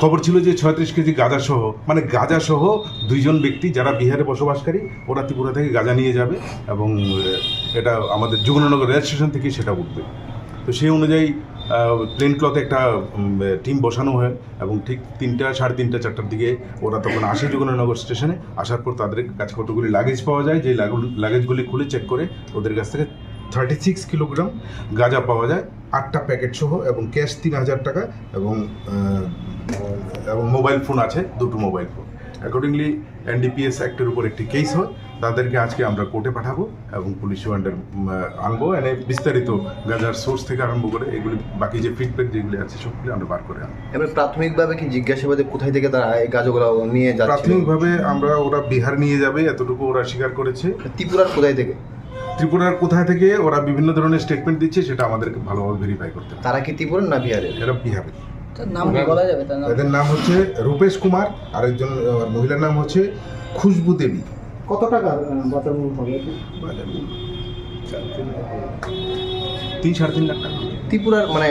খবর ছিল যে ছয়ত্রিশ কেজি গাঁজা সহ মানে গাঁজা সহ দুইজন ব্যক্তি যারা বিহারে বসবাসকারী, ওরা ত্রিপুরা থেকে গাঁজা নিয়ে যাবে এবং এটা আমাদের যুগনগর রেল স্টেশন থেকে সেটা উঠবে। তো সেই অনুযায়ী প্লেন ক্লথে একটা টিম বসানো হয় এবং ঠিক তিনটা, সাড়ে তিনটা, চারটার দিকে ওরা তখন আসে যুগনগর স্টেশনে। আসার পর তাদের কাছে কতগুলি লাগেজ পাওয়া যায় যে লাগেজগুলি খুলে চেক করে ওদের কাছ থেকে থার্টি সিক্স কিলোগ্রাম গাঁজা পাওয়া যায় আটটা প্যাকেট সহ এবং ক্যাশ তিন হাজার টাকা এবং এবং মোবাইল ফোন আছে দুটো মোবাইল ফোন অ্যাকর্ডিংলি এনডিপিএস অ্যাক্টের উপর একটি কেস হয়। তাদেরকে আজকে আমরা কোর্টে পাঠাবো এবং পুলিশ ওয়ান্ডার আনব। এনে বিস্তারিত গাজার সোর্স থেকে আরম্ভ করে এগুলি বাকি যে ফিডব্যাক যেগুলি আছে সবগুলি আমরা বার করে আনব। এবার প্রাথমিকভাবে কি জিজ্ঞাসাবাদে কোথায় থেকে তারা এই গাছগুলো নিয়ে যাচ্ছে প্রাথমিকভাবে আমরা ওরা বিহার নিয়ে যাবে এতটুকু ওরা স্বীকার করেছে। ত্রিপুরার কোথায় থেকে? ত্রিপুরার কোথায় থেকে ওরা বিভিন্ন ধরনের স্টেটমেন্ট দিচ্ছে সেটা আমাদেরকে ভালোভাবে ভেরিফাই করতে হবে। তারা কি ত্রিপুরার না বিহারের? এরা বিহারে তার নাম বলা যাবে? তার নাম এদের নাম হচ্ছে রূপেশ কুমার আরেকজন আহ, মহিলার নাম হচ্ছে খুশবু দেবী। কত টাকা বাজার মূল্য হবে? তিন সাড়ে তিন লাখ টাকা। ত্রিপুরার মানে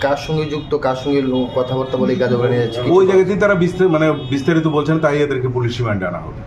কার সঙ্গে যুক্ত কার সঙ্গে কথাবার্তা বলে গাছগুলো নিয়ে যাচ্ছে ওই জায়গাতেই তারা বিস্তার মানে বিস্তারিত বলছেন তাই এদেরকে পুলিশ রিমান্ডে আনা হবে।